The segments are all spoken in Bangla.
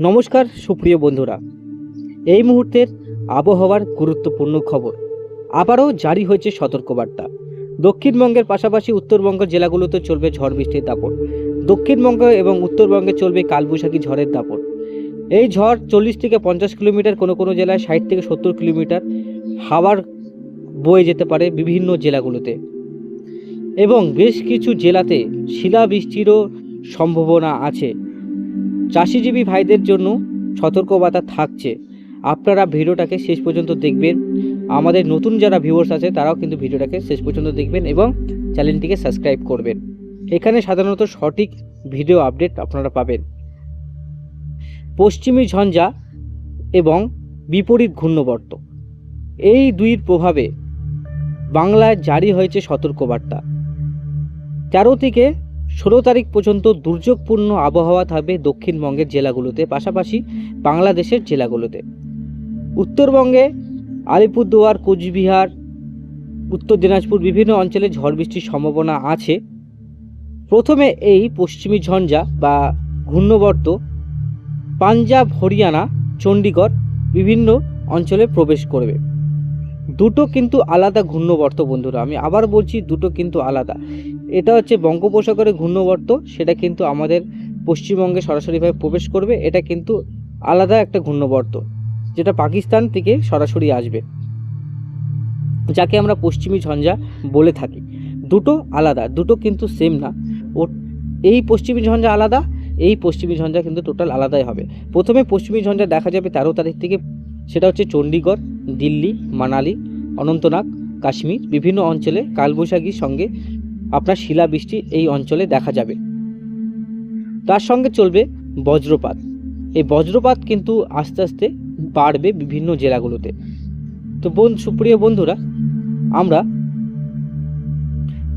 নমস্কার, সুপ্রিয় বন্ধুরা। এই মুহূর্তের আবহাওয়ার গুরুত্বপূর্ণ খবর। আবারও জারি হয়েছে সতর্কবার্তা। দক্ষিণবঙ্গের পাশাপাশি উত্তরবঙ্গের জেলাগুলোতে চলবে ঝড় বৃষ্টির দাপট। দক্ষিণবঙ্গ এবং উত্তরবঙ্গে চলবে কালবৈশাখী ঝড়ের দাপট। এই ঝড় চল্লিশ থেকে পঞ্চাশ কিলোমিটার কোনো কোনো জেলায় ষাট থেকে সত্তর কিলোমিটার হাওয়ার বয়ে যেতে পারে বিভিন্ন জেলাগুলোতে। এবং বেশ কিছু জেলাতে শিলাবৃষ্টিরও সম্ভাবনা আছে। চাষিজীবী ভাইদের জন্য সতর্কবার্তা থাকছে। আপনারা ভিডিওটাকে শেষ পর্যন্ত দেখবেন। আমাদের নতুন যারা ভিউয়ার্স আছে, তারাও কিন্তু ভিডিওটাকে শেষ পর্যন্ত দেখবেন এবং চ্যানেলটিকে সাবস্ক্রাইব করবেন। এখানে সাধারণত সঠিক ভিডিও আপডেট আপনারা পাবেন। পশ্চিমী ঝঞ্ঝা এবং বিপরীত ঘূর্ণবর্ত। এই দুইয়ের প্রভাবে বাংলায় জারি হয়েছে সতর্কবার্তা। তেরো থেকে ষোলো তারিখ পর্যন্ত দুর্যোগপূর্ণ আবহাওয়া থাকবে দক্ষিণবঙ্গের জেলাগুলোতে, পাশাপাশি বাংলাদেশের জেলাগুলোতে। উত্তরবঙ্গে আলিপুরদুয়ার, কোচবিহার, উত্তর দিনাজপুর বিভিন্ন অঞ্চলে ঝড় বৃষ্টির সম্ভাবনা আছে। প্রথমে এই পশ্চিমী ঝঞ্ঝা বা ঘূর্ণবর্ত পাঞ্জাব, হরিয়ানা, চণ্ডীগড় বিভিন্ন অঞ্চলে প্রবেশ করবে। দুটো কিন্তু আলাদা ঘূর্ণবর্ত বন্ধুরা, আমি আবার বলছি দুটো কিন্তু আলাদা। এটা হচ্ছে বঙ্গোপসাগরের ঘূর্ণবর্ত, সেটা কিন্তু আমাদের পশ্চিমবঙ্গে সরাসরিভাবে প্রবেশ করবে, এটা কিন্তু আলাদা একটা ঘূর্ণবর্ত, যেটা পাকিস্তান থেকে সরাসরি আসবে, যাকে আমরা পশ্চিমী ঝঞ্ঝা বলে থাকি। দুটো আলাদা, দুটো কিন্তু সেম না। ও, এই পশ্চিমী ঝঞ্ঝা আলাদা, এই পশ্চিমী ঝঞ্ঝা কিন্তু টোটাল আলাদাই হবে। প্রথমে পশ্চিমী ঝঞ্ঝা দেখা যাবে তেরো তারিখ থেকে, সেটা হচ্ছে চণ্ডীগড়, দিল্লি, মানালি, অনন্তনাগ, কাশ্মীর, বিভিন্ন অঞ্চলে কালবৈশাখীর সঙ্গে আপনার শিলাবৃষ্টি এই অঞ্চলে দেখা যাবে। তার সঙ্গে চলবে বজ্রপাত। এই বজ্রপাত কিন্তু আস্তে আস্তে বাড়বে বিভিন্ন জেলাগুলোতে। তো বোন সুপ্রিয় বন্ধুরা, আমরা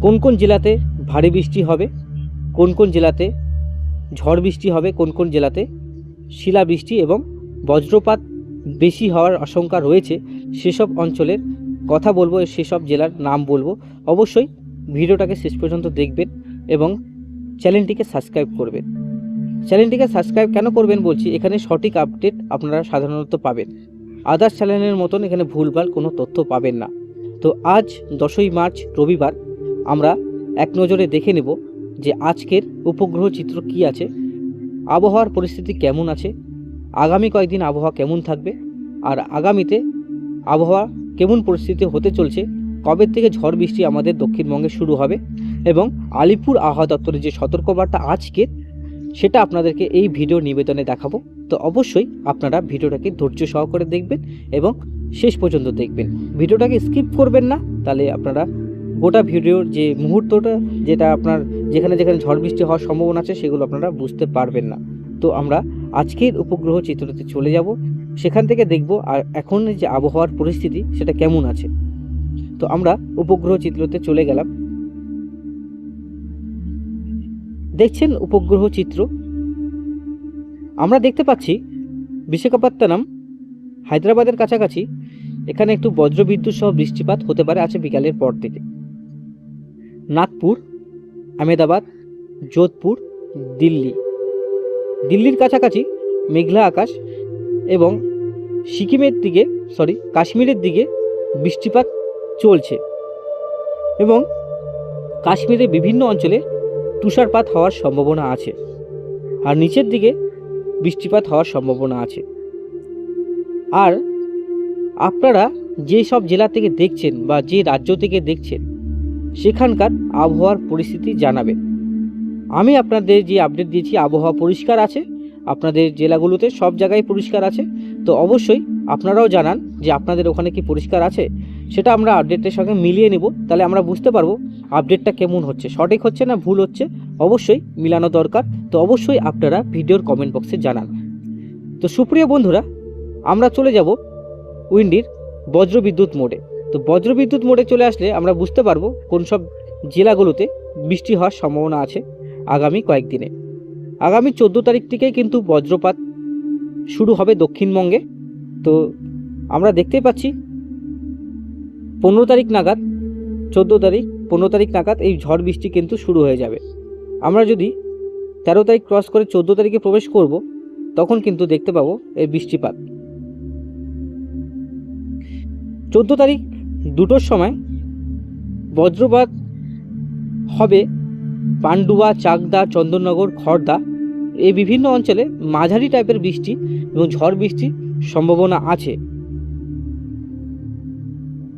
কোন কোন জেলাতে ভারী বৃষ্টি হবে, কোন কোন জেলাতে ঝড় বৃষ্টি হবে, কোন কোন জেলাতে শিলাবৃষ্টি এবং বজ্রপাত বেশি হওয়ার আশঙ্কা রয়েছে, সেসব অঞ্চলের কথা বলব, সেসব জেলার নাম বলব। অবশ্যই ভিডিওটাকে শেষ পর্যন্ত দেখবেন এবং চ্যানেলটিকে সাবস্ক্রাইব করবেন। চ্যানেলটিকে সাবস্ক্রাইব কেন করবেন বলছি, এখানে সঠিক আপডেট আপনারা সাধারণত পাবেন। আদার্স চ্যানেলের মতন এখানে ভুলভাল কোনো তথ্য পাবেন না। তো আজ দশই মার্চ, রবিবার, আমরা এক নজরে দেখে নেব যে আজকের উপগ্রহ চিত্র কি আছে, আবহাওয়ার পরিস্থিতি কেমন আছে, আগামী কয়েকদিন আবহাওয়া কেমন থাকবে, আর আগামীতে আবহাওয়া কেমন পরিস্থিতি হতে চলছে কবে থেকে ঝড় বৃষ্টি আমাদের দক্ষিণবঙ্গে শুরু হবে এবং আলিপুর আবহাওয়া দপ্তরের যে সতর্কবার্তা আজকে সেটা আপনাদেরকে এই ভিডিও নিবেদনে দেখাবো। তো অবশ্যই আপনারা ভিডিওটাকে ধৈর্য সহকারে দেখবেন এবং শেষ পর্যন্ত দেখবেন। ভিডিওটাকে স্কিপ করবেন না, তাহলে আপনারা গোটা ভিডিওর যে মুহূর্তটা, যেটা আপনার যেখানে যেখানে ঝড় বৃষ্টি হওয়ার সম্ভাবনা আছে, সেগুলো আপনারা বুঝতে পারবেন না। তো আমরা আজকের উপগ্রহ চিত্রতে চলে যাব। সেখান থেকে দেখব, আর এখন যে আবহাওয়ার পরিস্থিতি, সেটা কেমন আছে। তো আমরা উপগ্রহ চিত্রতে চলে গেলাম। দেখছেন উপগ্রহ চিত্র? আমরা দেখতে পাচ্ছি বিশাখাপত্তনম হায়দ্রাবাদের কাছাকাছি। এখানে একটু বজ্রবিদ্যুৎ সহ বৃষ্টিপাত হতে পারে আছে বিকালের পর থেকে। নাগপুর, আহমেদাবাদ, যোধপুর, দিল্লি। দিল্লির কাছাকাছি মেঘলা আকাশ এবং সিকিমের দিকে সরি কাশ্মীরের দিকে বৃষ্টিপাত চলছে। এবং কাশ্মীরের বিভিন্ন অঞ্চলে তুষারপাত হওয়ার সম্ভাবনা আছে আর নিচের দিকে বৃষ্টিপাত হওয়ার সম্ভাবনা আছে। আর আপনারা যে সব জেলা থেকে দেখছেন বা যে রাজ্য থেকে দেখছেন, সেখানকার আবহাওয়ার পরিস্থিতি জানাবেন। আমি আপনাদের যে আপডেট দিয়েছি, আবহাওয়া পরিষ্কার আছে, আপনাদের জেলাগুলোতে সব জায়গায় পরিষ্কার আছে। তো অবশ্যই আপনারাও জানান যে আপনাদের ওখানে কি পরিষ্কার আছে। সেটা আমরা আপডেটের সঙ্গে মিলিয়ে নেব। তাহলে আমরা বুঝতে পারব আপডেটটা কেমন হচ্ছে। সঠিক হচ্ছে না ভুল হচ্ছে? অবশ্যই মিলানো দরকার। তো অবশ্যই আপনারা ভিডিওর কমেন্ট বক্সে জানান। তো সুপ্রিয় বন্ধুরা, আমরা চলে যাব উইন্ডির বজ্রবিদ্যুৎ মোড়ে। তো বজ্রবিদ্যুৎ মোড়ে চলে আসলে আমরা বুঝতে পারব কোন সব জেলাগুলোতে বৃষ্টি হওয়ার সম্ভাবনা আছে আগামী কয়েকদিনে। আগামী চোদ্দ তারিখ থেকেই কিন্তু বজ্রপাত শুরু হবে দক্ষিণবঙ্গে। তো আমরা দেখতেই পাচ্ছি পনেরো তারিখ নাগাদ, চোদ্দ তারিখ, পনেরো তারিখ নাগাদ এই ঝড় বৃষ্টি কিন্তু শুরু হয়ে যাবে। আমরা যদি তেরো তারিখ ক্রস করে চোদ্দ তারিখে প্রবেশ করব, তখন কিন্তু দেখতে পাবো এই বৃষ্টিপাত। চোদ্দ তারিখ দুটোর সময় বজ্রপাত হবে পান্ডুয়া, চাকদা, চন্দননগর খড়দা এই বিভিন্ন অঞ্চলে মাঝারি টাইপের বৃষ্টি এবং ঝড় বৃষ্টির সম্ভাবনা আছে।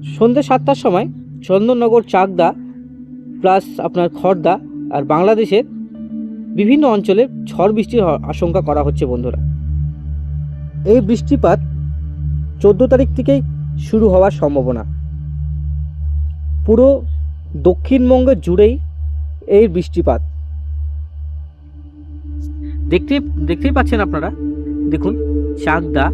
সন্ধ্যে সাতটার সময় চন্দননগর চাকদা প্লাস আপনার খড়দা আর বাংলাদেশের বিভিন্ন অঞ্চলে ঝড় বৃষ্টির আশঙ্কা করা হচ্ছে বন্ধুরা। এই বৃষ্টিপাত চোদ্দ তারিখ থেকেই শুরু হওয়ার সম্ভাবনা। পুরো দক্ষিণবঙ্গ জুড়েই এই বৃষ্টিপাত। দেখতে, দেখতেই পাচ্ছেন আপনারা? দেখুন, চাকদা,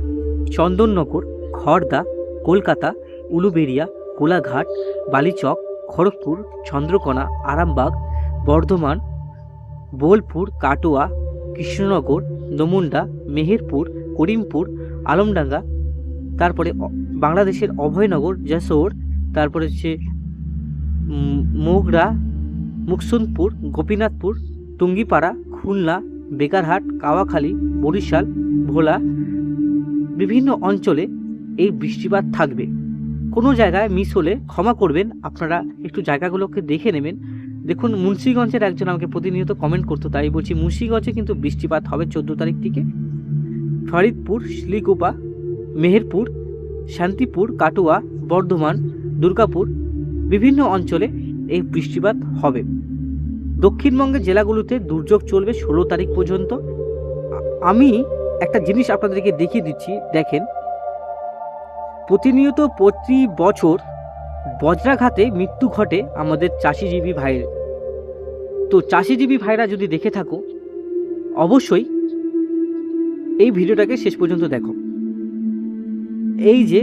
চন্দননগর খড়দা কলকাতা উলুবেড়িয়া, কোলাঘাট, বালিচক, খড়গপুর, চন্দ্রকোনা, আরামবাগ, বর্ধমান, বোলপুর, কাটোয়া, কৃষ্ণনগর, নমুন্ডা, মেহেরপুর, করিমপুর, আলমডাঙ্গা, তারপরে বাংলাদেশের অভয়নগর, যশোর, তারপরে হচ্ছে মোগরা মুকসুদপুর গোপীনাথপুর, টুঙ্গিপাড়া, খুলনা, বেকারহাট, কাওয়াখালী, বরিশাল, ভোলা, বিভিন্ন অঞ্চলে এই বৃষ্টিপাত থাকবে। কোনো জায়গায় মিস হলে ক্ষমা করবেন। আপনারা একটু জায়গাগুলোকে দেখে নেবেন। দেখুন, মুন্সিগঞ্জের একজন আমাকে প্রতিনিয়ত কমেন্ট করতো, তাই বলছি, মুন্সিগঞ্জে কিন্তু বৃষ্টিপাত হবে চোদ্দ তারিখ থেকে। ফরিদপুর শিলিগুপা মেহেরপুর, শান্তিপুর, কাটোয়া, বর্ধমান, দুর্গাপুর, বিভিন্ন অঞ্চলে এই বৃষ্টিপাত হবে। দক্ষিণবঙ্গের জেলাগুলোতে দুর্যোগ চলবে ষোলো তারিখ পর্যন্ত। আমি একটা জিনিস আপনাদেরকে দেখিয়ে দিচ্ছি, দেখেন প্রতিনিয়ত প্রতি বছর বজ্রাঘাতে মৃত্যু ঘটে আমাদের চাষিজীবী ভাইয়ের। তো চাষিজীবী ভাইরা যদি দেখে থাকো, অবশ্যই এই ভিডিওটাকে শেষ পর্যন্ত দেখো। এই যে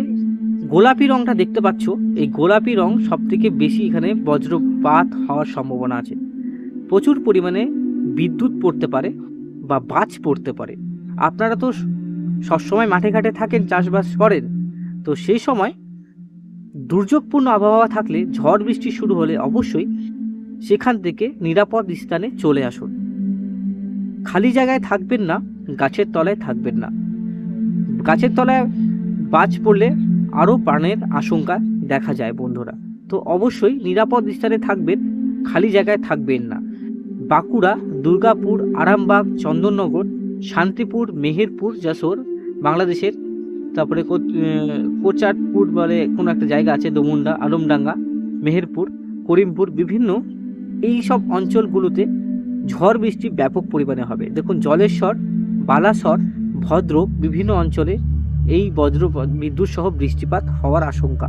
গোলাপি রংটা দেখতে পাচ্ছ, এই গোলাপি রং সব থেকে বেশি এখানে বজ্রপাত হওয়ার সম্ভাবনা আছে। প্রচুর পরিমাণে বিদ্যুৎ পড়তে পারে বা বাজ পড়তে পারে। আপনারা তো সবসময় মাঠে ঘাটে থাকেন, চাষবাস করেন তো সেই সময় দুর্যোগপূর্ণ আবহাওয়া থাকলে ঝড় বৃষ্টি শুরু হলে অবশ্যই সেখান থেকে নিরাপদ স্থানে চলে আসুন। খালি জায়গায় থাকবেন না, গাছের তলায় থাকবেন না। গাছের তলায় বাজ পড়লে আরও প্রাণের আশঙ্কা দেখা যায় বন্ধুরা। তো অবশ্যই নিরাপদ স্থানে থাকবেন, খালি জায়গায় থাকবেন না। বাঁকুড়া, দুর্গাপুর, আরামবাগ, চন্দননগর, শান্তিপুর, মেহেরপুর, যশোর, বাংলাদেশের তারপরে কোচাটপুর বলে কোনো একটা জায়গা আছে দমুন্ডা আলমডাঙ্গা মেহেরপুর, করিমপুর, বিভিন্ন এই সব অঞ্চলগুলোতে ঝড় বৃষ্টি ব্যাপক পরিমাণে হবে। দেখুন জলেশ্বর, বালাসর ভদ্র বিভিন্ন অঞ্চলে এই বজ্র বিদ্যুৎ সহ বৃষ্টিপাত হওয়ার আশঙ্কা।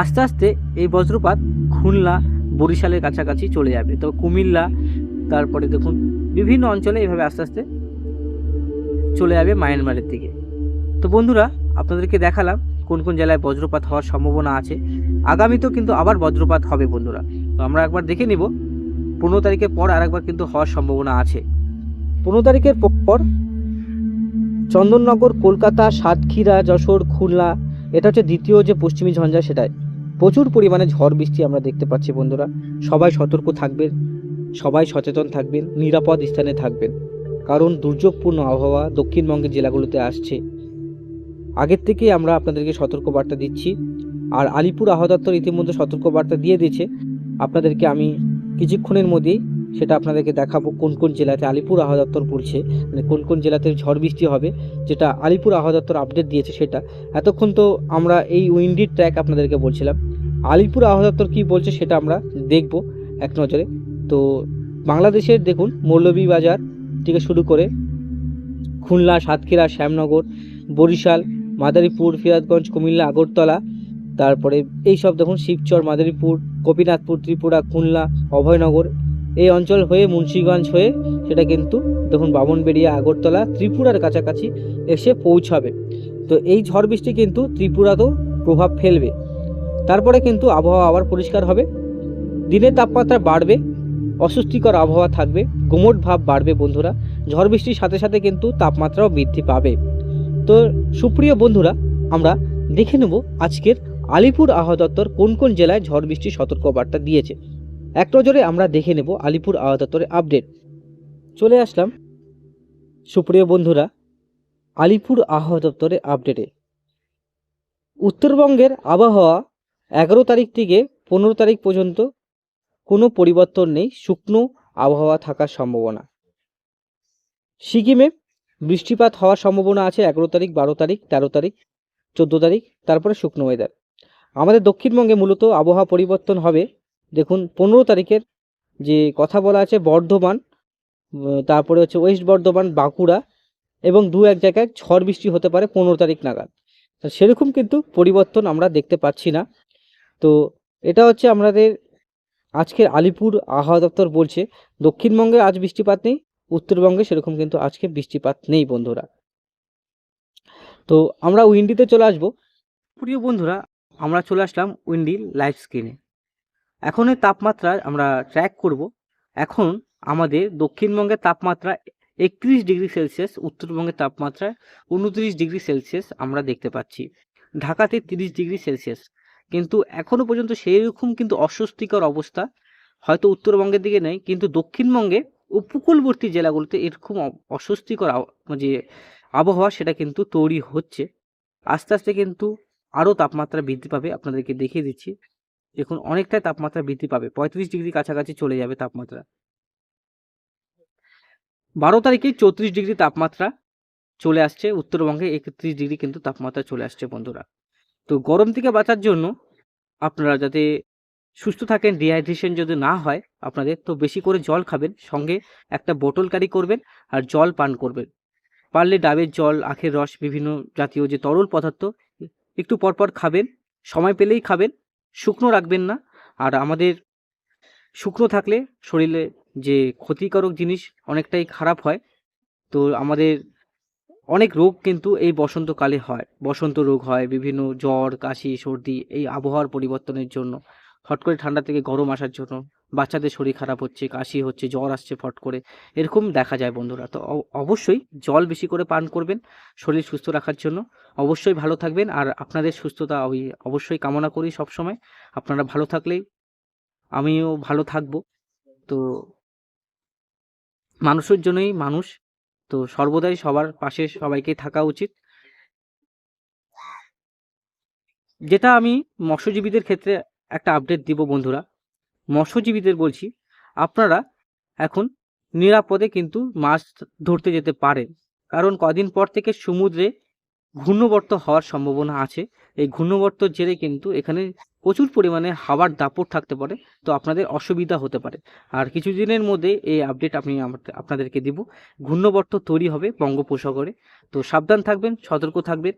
আস্তে আস্তে এই বজ্রপাত খুলনা, বরিশালের কাছাকাছি চলে যাবে। তো কুমিল্লা, তারপরে দেখুন বিভিন্ন অঞ্চলে এইভাবে আস্তে আস্তে চলে যাবে মায়ানমারের দিকে। তো বন্ধুরা, আপনাদেরকে দেখালাম কোন কোন জেলায় বজ্রপাত হওয়ার সম্ভাবনা আছে। আগামীতেও কিন্তু আবার বজ্রপাত হবে বন্ধুরা। তো আমরা একবার দেখে নিব, পনেরো তারিখের পর আরেকবার কিন্তু হওয়ার সম্ভাবনা আছে। পনেরো তারিখের পর চন্দননগর, কলকাতা, সাতক্ষীরা, যশোর, খুলনা, এটা হচ্ছে দ্বিতীয় যে পশ্চিমী ঝঞ্ঝা সেটাই। প্রচুর পরিমাণে ঝড় বৃষ্টি আমরা দেখতে পাচ্ছি বন্ধুরা। সবাই সতর্ক থাকবেন, সবাই সচেতন থাকবেন, নিরাপদ স্থানে থাকবেন। কারণ দুর্যোগপূর্ণ আবহাওয়া দক্ষিণবঙ্গের জেলাগুলোতে আসছে। আগের থেকেই আমরা আপনাদেরকে সতর্কবার্তা দিচ্ছি। আর আলিপুর আবহাওয়া দপ্তর ইতিমধ্যে সতর্কবার্তা দিয়ে দিয়েছে। আপনাদেরকে আমি কিছুক্ষণের মধ্যেই সেটা আপনাদেরকে দেখাবো, কোন কোন জেলাতে আলিপুর আবহাওয়া দপ্তর বলছে মানে কোন কোন জেলাতে ঝড় বৃষ্টি হবে, যেটা আলিপুর আবহাওয়া দপ্তর আপডেট দিয়েছে সেটা। এতক্ষণ তো আমরা এই উইন্ডি ট্র্যাক আপনাদেরকে বলছিলাম। আলিপুর আবহাওয়া দপ্তর কী বলছে সেটা আমরা দেখব এক নজরে। তো বাংলাদেশের দেখুন, মৌলভীবাজার থেকে শুরু করে খুলনা, সাতক্ষীরা, শ্যামনগর, বরিশাল মাদারীপুর ফিরাদগঞ্জ কুমিল্লা, আগরতলা। তারপরে এই সব দেখুন, শিবচর, মাদারীপুর গোপীনাথপুর ত্রিপুরা, খুলনা, অভয়নগর। এই অঞ্চল হয়ে, মুন্সীগঞ্জ হয়ে, সেটা কিন্তু দেখুন, বামনবেড়িয়া, আগরতলা, ত্রিপুরার কাছাকাছি এসে পৌঁছাবে। তো এই ঝড় বৃষ্টি কিন্তু ত্রিপুরাতেও প্রভাব ফেলবে। তারপরে কিন্তু আবহাওয়া আবার পরিষ্কার হবে। দিনের তাপমাত্রা বাড়বে, অস্বস্তিকর আবহাওয়া থাকবে, গুমট ভাব বাড়বে বন্ধুরা। ঝড় বৃষ্টির সাথে সাথে কিন্তু তাপমাত্রাও বৃদ্ধি পাবে। তো সুপ্রিয় বন্ধুরা, আমরা দেখে নেব আজকের আলিপুর দপ্তর কোন কোন জেলায় ঝড় বৃষ্টির সতর্কবার্তা দিয়েছে। এক নজরে আমরা দেখে নেব আলিপুর দপ্তরের আপডেট। চলে আসলাম সুপ্রিয় বন্ধুরা, আলিপুর আবহাওয়া দপ্তরের আপডেটে। উত্তরবঙ্গের আবহাওয়া এগারো তারিখ থেকে পনেরো তারিখ পর্যন্ত কোনো পরিবর্তন নেই, শুকনো আবহাওয়া থাকার সম্ভাবনা। সিকিমে বৃষ্টিপাত হওয়ার সম্ভাবনা আছে এগারো তারিখ, বারো তারিখ, তেরো তারিখ, চোদ্দ তারিখ, তারপরে শুকনো ওয়েদার আমাদের দক্ষিণবঙ্গে মূলত আবহাওয়া পরিবর্তন হবে। দেখুন, পনেরো তারিখের যে কথা বলা আছে, বর্ধমান তারপরে হচ্ছে ওয়েস্ট বর্ধমান, বাঁকুড়া এবং দু এক জায়গায় ঝড় বৃষ্টি হতে পারে পনেরো তারিখ নাগাদ। সেরকম কিন্তু পরিবর্তন আমরা দেখতে পাচ্ছি না। তো এটা হচ্ছে আমাদের আজকের আলিপুর আবহাওয়া দপ্তর বলছে, দক্ষিণবঙ্গে আজ বৃষ্টিপাত নেই উত্তরবঙ্গে সেরকম কিন্তু আজকে বৃষ্টিপাত নেই বন্ধুরা। তো আমরা উইন্ডিতে চলে আসব। প্রিয় বন্ধুরা, আমরা চলে আসলাম উইন্ডি লাইভ স্ক্রিনে। এখন এই তাপমাত্রা আমরা ট্র্যাক করব। এখন আমাদের দক্ষিণবঙ্গের তাপমাত্রা একত্রিশ ডিগ্রি সেলসিয়াস, উত্তরবঙ্গের তাপমাত্রা উনত্রিশ ডিগ্রি সেলসিয়াস আমরা দেখতে পাচ্ছি। ঢাকাতে তিরিশ ডিগ্রি সেলসিয়াস। কিন্তু এখনও পর্যন্ত সেই রকম কিন্তু অস্বস্তিকর অবস্থা হয়তো উত্তরবঙ্গের দিকে নেই, কিন্তু দক্ষিণবঙ্গে উপকূলবর্তী জেলাগুলোতে এরকম অস্বস্তিকর যে আবহাওয়া সেটা কিন্তু তৈরি হচ্ছে। আস্তে আস্তে কিন্তু আরও তাপমাত্রা বৃদ্ধি পাবে, আপনাদেরকে দেখিয়ে দিচ্ছি। দেখুন, অনেকটাই তাপমাত্রা বৃদ্ধি পাবে, পঁয়ত্রিশ ডিগ্রি কাছাকাছি চলে যাবে তাপমাত্রা। বারো তারিখে চৌত্রিশ ডিগ্রি তাপমাত্রা চলে আসছে, উত্তরবঙ্গে একত্রিশ ডিগ্রি কিন্তু তাপমাত্রা চলে আসছে বন্ধুরা। তো গরম থেকে বাঁচার জন্য আপনারা যাতে সুস্থ থাকেন ডিহাইড্রেশন যদি না হয় আপনাদের, তো বেশি করে জল খাবেন। সঙ্গে একটা বোতল ক্যারি করবেন আর জল পান করবেন। পারলে ডাবের জল, আখের রস, বিভিন্ন জাতীয় যে তরল পদার্থ, একটু পরপর খাবেন। সময় পেলেই খাবেন। শুকনো রাখবেন না। আর আমাদের শুকনো থাকলে শরীরে যে ক্ষতিকারক জিনিস অনেকটাই খারাপ হয়। তো আমাদের অনেক রোগ কিন্তু এই বসন্তকালে হয়। বসন্ত রোগ হয়, বিভিন্ন জ্বর, কাশি, সর্দি এই আবহাওয়ার পরিবর্তনের জন্য। হট করে ঠান্ডা থেকে গরম আসার জন্য বাচ্চাদের শরীর খারাপ হচ্ছে, কাশি হচ্ছে, জ্বর আসছে ফট করে। এরকম দেখা যায় বন্ধুরা। তো অবশ্যই জল বেশি করে পান করবেন শরীর সুস্থ রাখার জন্য। অবশ্যই ভালো থাকবেন আর আপনাদের সুস্থতা ওই অবশ্যই কামনা করি সব সময় আপনারা ভালো থাকলেই আমিও ভালো থাকব। তো মানুষের জন্যই মানুষ। তো সর্বদাই সবার পাশে সবাইকে থাকা উচিত। যেটা আমি মৎস্যজীবীদের ক্ষেত্রে একটা আপডেট দিব বন্ধুরা। মৎস্যজীবীদের বলছি, আপনারা এখন নিরাপদে কিন্তু মাছ ধরতে যেতে পারেন। কারণ কদিন পর থেকে সমুদ্রে ঘূর্ণবর্ত হওয়ার সম্ভাবনা আছে। এই ঘূর্ণবর্তর জেরে কিন্তু এখানে প্রচুর পরিমাণে হাওয়ার দাপট থাকতে পারে। তো আপনাদের অসুবিধা হতে পারে। আর কিছুদিনের মধ্যে এই আপডেট আমার- আপনাদেরকে দিব। ঘূর্ণবর্ত তৈরি হবে বঙ্গোপসাগরে। তো সাবধান থাকবেন, সতর্ক থাকবেন।